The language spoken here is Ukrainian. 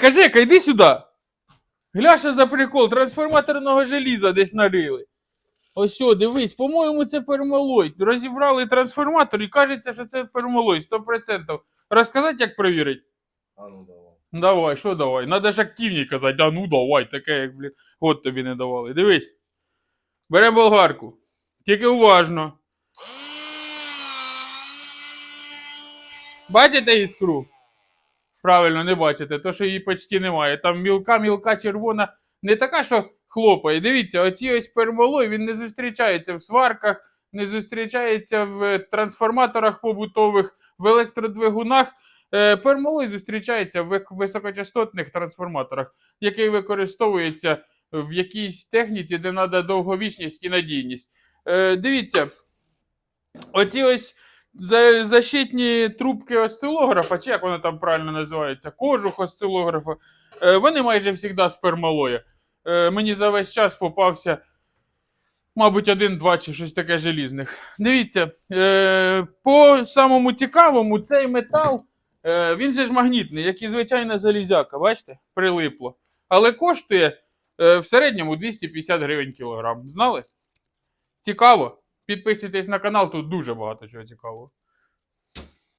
Кажи-ка, йди сюди. Гляша за прикол, трансформаторного желіза десь нарили. Ось що, дивись, по-моєму, це пермалой. Розібрали трансформатор і кажеться, що це пермалой, 100%. Розказати, як перевірити? А ну давай. Давай, що давай? Надо ж активні казати, да ну давай, таке, як, блін, от тобі не давали. Дивись. Беремо болгарку. Тільки уважно. Бачите іскру? Правильно, не бачите, то що її почти немає. Там мілка, мілка червона, не така, що хлопає. Дивіться, оці ось пермолой, він не зустрічається в сварках, не зустрічається в трансформаторах побутових, в електродвигунах. Е, Пермолой зустрічається в високочастотних трансформаторах, який використовується в якійсь техніці, де треба довговічність і надійність. Е, Дивіться, оці ось защитні трубки осцилографа, чи як воно там правильно називається, кожух осцилографа, е, вони майже завжди з. Е, Мені за весь час попався, мабуть, один-два чи щось таке желізних. Дивіться, е, по самому цікавому, цей метал, він же ж магнітний, як і звичайна залізяка, бачите, прилипло. Але коштує в середньому 250 гривень кілограм. Знали? Цікаво? Підписуйтесь на канал, тут дуже багато чого цікавого.